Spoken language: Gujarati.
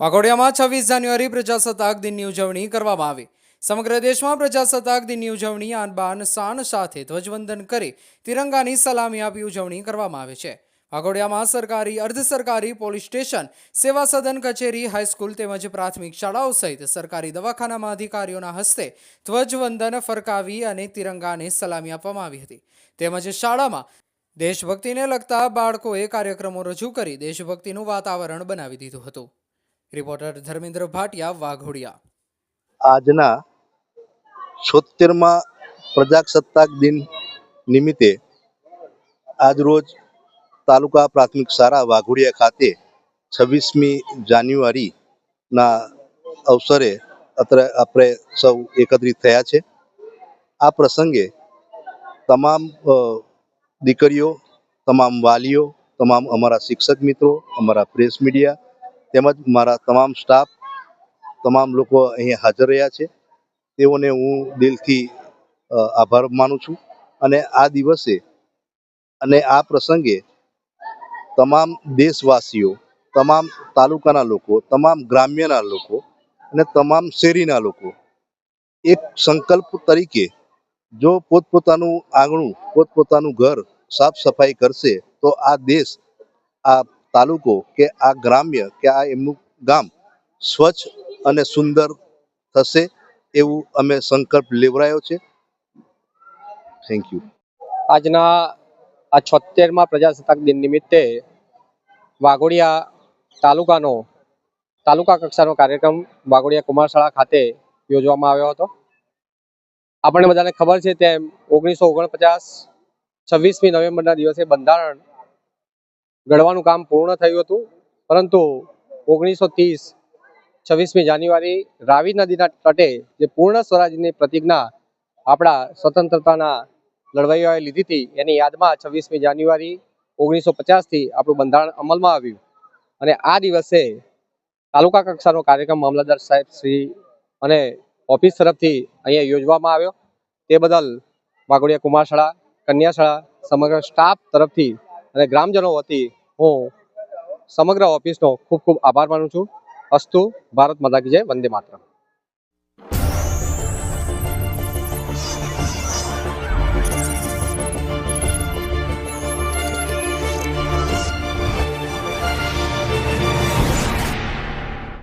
વાઘોડિયામાં છવ્વીસ જાન્યુઆરી પ્રજાસત્તાક દિનની ઉજવણી કરવામાં આવી. સમગ્ર દેશમાં પ્રજાસત્તાક દિનની ઉજવણી આન બાન શાન સાથે ધ્વજવંદન કરી તિરંગાની સલામી આપી ઉજવણી કરવામાં આવે છે. વાઘોડિયામાં સરકારી, અર્ધ સરકારી પોલીસ સ્ટેશન, સેવા સદન કચેરી, હાઈસ્કૂલ તેમજ પ્રાથમિક શાળાઓ સહિત સરકારી દવાખાનામાં અધિકારીઓના હસ્તે ધ્વજવંદન ફરકાવી અને તિરંગાને સલામી આપવામાં આવી હતી. તેમજ શાળામાં દેશભક્તિને લગતા બાળકોએ કાર્યક્રમો રજૂ કરી દેશભક્તિનું વાતાવરણ બનાવી દીધું હતું. રિપોર્ટર ધર્મેન્દ્ર ભાટિયા વાઘોડિયા આજના છોતેરમાં પ્રજાસત્તાક દિન નિમિત્તે આજરોજ તાલુકા પ્રાથમિક શાળા વાઘોડિયા ખાતે છવ્વીસમી જાન્યુઆરીના અવસરે અત્રે આપણે સૌ એકત્રિત થયા છે. આ પ્રસંગે તમામ દીકરીઓ, તમામ વાલીઓ, તમામ અમારા શિક્ષક મિત્રો, અમારા પ્રેસ મીડિયા તેમજ મારા તમામ સ્ટાફ તમામ લોકો અહીંયા હાજર રહ્યા છે. તેઓને હું દિલથી આભાર માનું છું. અને આ દિવસે અને આ પ્રસંગે તમામ દેશવાસીઓ, તમામ તાલુકાના લોકો, તમામ ગ્રામ્યના લોકો અને તમામ શેરીના લોકો એક સંકલ્પ તરીકે જો પોતપોતાનું આંગણું, પોતપોતાનું ઘર સાફ સફાઈ કરશે, તો આ દેશ, આ તાલુકો કે આ ગ્રામ્ય કે આ એમનું ગામ સ્વચ્છ અને સુંદર થશે એવું અમે સંકલ્પ લેવરાયો છે. થેન્ક યુ આજના આ છોતેરમાં પ્રજાસત્તાક દિન નિમિત્તે વાઘોડિયા તાલુકાનો, તાલુકા કક્ષાનો કાર્યક્રમ વાઘોડિયા કુમારશાળા ખાતે યોજવામાં આવ્યો હતો. આપણને બધાને ખબર છે તેમ ઓગણીસો ઓગણપચાસ છવ્વીસમી નવેમ્બરના દિવસે બંધારણ ઘડવાનું કામ પૂર્ણ થયું હતું. પરંતુ ઓગણીસો ત્રીસ છવ્વીસમી જાન્યુઆરી રાવી નદીના તટે જે પૂર્ણ સ્વરાજની પ્રતિજ્ઞા આપણા સ્વતંત્રતાના લડવાઈઓએ લીધી હતી, એની યાદમાં છવ્વીસમી જાન્યુઆરી ઓગણીસો પચાસથી આપણું બંધારણ અમલમાં આવ્યું. અને આ દિવસે તાલુકા કક્ષાનો કાર્યક્રમ મામલતદાર સાહેબ શ્રી અને ઓફિસ તરફથી અહીંયા યોજવામાં આવ્યો. તે બદલ વાઘોડિયા કુમારશાળા, કન્યાશાળા, સમગ્ર સ્ટાફ તરફથી અને ગ્રામજનો વતી હું સમગ્ર ઓફિસનો ખૂબ ખૂબ આભાર માનું છું. અસ્તુ, ભારત માતા કી જય, વંદે માતરમ.